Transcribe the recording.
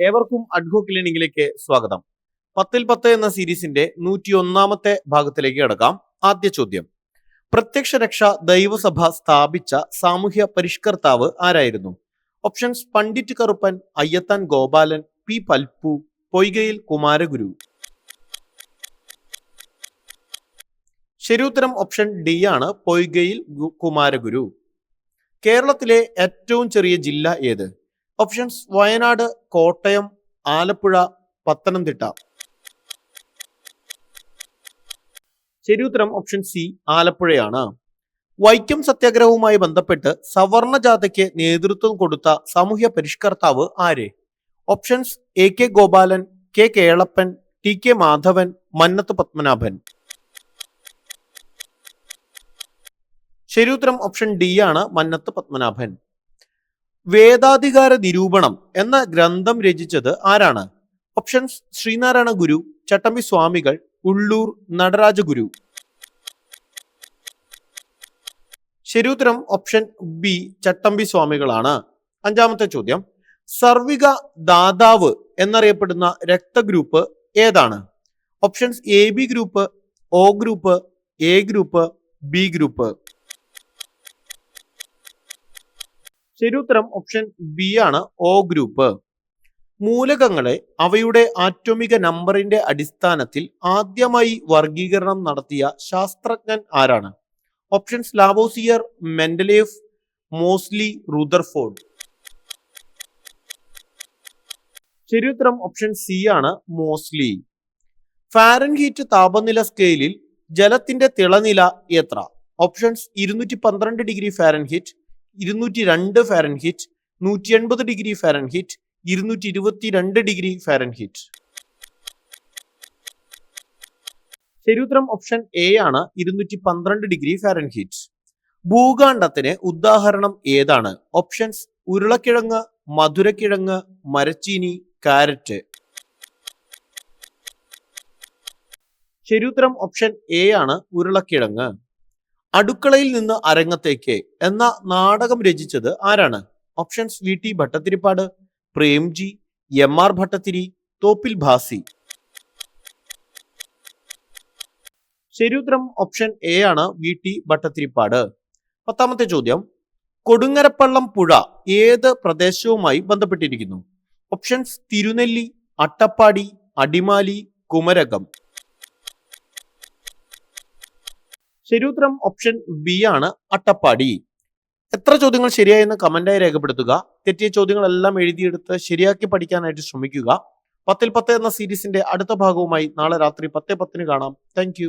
ഏവർക്കും അഡ്ഹോ ക്ലിനിക്കിലേക്ക് സ്വാഗതം. പത്തിൽ പത്ത് എന്ന സീരീസിന്റെ നൂറ്റി ഒന്നാമത്തെ ഭാഗത്തിലേക്ക് കിടക്കാം. ആദ്യ ചോദ്യം. പ്രത്യക്ഷ രക്ഷ ദൈവസഭ സ്ഥാപിച്ച സാമൂഹ്യ പരിഷ്കർത്താവ് ആരായിരുന്നു? Options Pandit Karuppan Ayyathan Gopalan P Palpu Poykayil Kumaraguru. ശരിയുത്തരം ഓപ്ഷൻ ഡി ആണ് പൊയ്കയിൽ കുമാരഗുരു. കേരളത്തിലെ ഏറ്റവും ചെറിയ ജില്ല ഏത്? ഓപ്ഷൻസ് വയനാട് കോട്ടയം ആലപ്പുഴ പത്തനംതിട്ട. ശരിയുത്തരം ഓപ്ഷൻ സി ആലപ്പുഴയാണ്. വൈക്കം സത്യാഗ്രഹവുമായി ബന്ധപ്പെട്ട് സവർണ ജാഥയ്ക്ക് നേതൃത്വം കൊടുത്ത സാമൂഹ്യ പരിഷ്കർത്താവ് ആര്? Options A K Gopalan K Kelappan T K Madhavan Mannath Padmanabhan. ശരിയുത്തരം ഓപ്ഷൻ ഡി ആണ് മന്നത്ത് പത്മനാഭൻ. വേദാധികാര നിരൂപണം എന്ന ഗ്രന്ഥം രചിച്ചത് ആരാണ്? ഓപ്ഷൻസ് ശ്രീനാരായണ ഗുരു ചട്ടമ്പി സ്വാമികൾ ഉള്ളൂർ നടരാജഗുരു ശരിയുത്തരം ഓപ്ഷൻ ബി ചട്ടമ്പി സ്വാമികളാണ്. അഞ്ചാമത്തെ ചോദ്യം. സർവിക ദാതാവ് എന്നറിയപ്പെടുന്ന രക്തഗ്രൂപ്പ് ഏതാണ്? Options A B group O group A group B group ശരിയുത്തരം ഓപ്ഷൻ ബി ആണ് ഓ ഗ്രൂപ്പ് മൂലകങ്ങളെ അവയുടെ ആറ്റോമിക നമ്പറിന്റെ അടിസ്ഥാനത്തിൽ ആദ്യമായി വർഗീകരണം നടത്തിയ ശാസ്ത്രജ്ഞൻ ആരാണ്? Options Lavoisier Mendeleev Moseley Rutherford ശരിയുത്തരം ഓപ്ഷൻ സി ആണ് മോസ്ലി ഫാരൻഹീറ്റ് താപനില സ്കെയിലിൽ ജലത്തിന്റെ തിളനില എത്ര? ഓപ്ഷൻസ് ഇരുന്നൂറ്റി പന്ത്രണ്ട് ഡിഗ്രി ഫാരൻഹീറ്റ് ഇരുന്നൂറ്റി രണ്ട് ഫാരൻഹീറ്റ് നൂറ്റി എൺപത് ഡിഗ്രി ഫാരൻഹീറ്റ് ഇരുന്നൂറ്റി ഇരുപത്തി രണ്ട് ഡിഗ്രി ഫാരൻഹീറ്റ്. ശരിയുത്തരം ഓപ്ഷൻ എ ആണ് ഇരുന്നൂറ്റി പന്ത്രണ്ട് ഡിഗ്രി ഫാരൻഹീറ്റ്. ഭൂഖണ്ഡത്തിന് ഉദാഹരണം ഏതാണ്? ഓപ്ഷൻസ് ഉരുളക്കിഴങ്ങ് മധുരക്കിഴങ്ങ് മരച്ചീനി കാരറ്റ്. ശരിയുത്തരം ഓപ്ഷൻ എ ആണ് ഉരുളക്കിഴങ്ങ്. അടുക്കളയിൽ നിന്ന് അരങ്ങത്തേക്ക് എന്ന നാടകം രചിച്ചത് ആരാണ്? Options V T Bhattathiripad Premji M R Bhattathiri Thoppil Bhasi. ശരിയുത്തരം ഓപ്ഷൻ എ ആണ് വി ടി ഭട്ടത്തിരിപ്പാട് പത്താമത്തെ ചോദ്യം. കൊടുങ്ങരപ്പള്ളം പുഴ ഏത് പ്രദേശവുമായി ബന്ധപ്പെട്ടിരിക്കുന്നു? ഓപ്ഷൻസ് തിരുനെല്ലി അട്ടപ്പാടി അടിമാലി കുമരകം. ശരിയുത്തരം ഓപ്ഷൻ ബി ആണ് അട്ടപ്പാടി. എത്ര ചോദ്യങ്ങൾ ശരിയായെന്ന് കമന്റായി രേഖപ്പെടുത്തുക. തെറ്റിയ ചോദ്യങ്ങളെല്ലാം എഴുതിയെടുത്ത് ശരിയാക്കി പഠിക്കാനായിട്ട് ശ്രമിക്കുക. പത്തിൽ പത്ത് എന്ന സീരീസിന്റെ അടുത്ത ഭാഗവുമായി നാളെ രാത്രി പത്തേ പത്തിന് കാണാം. താങ്ക്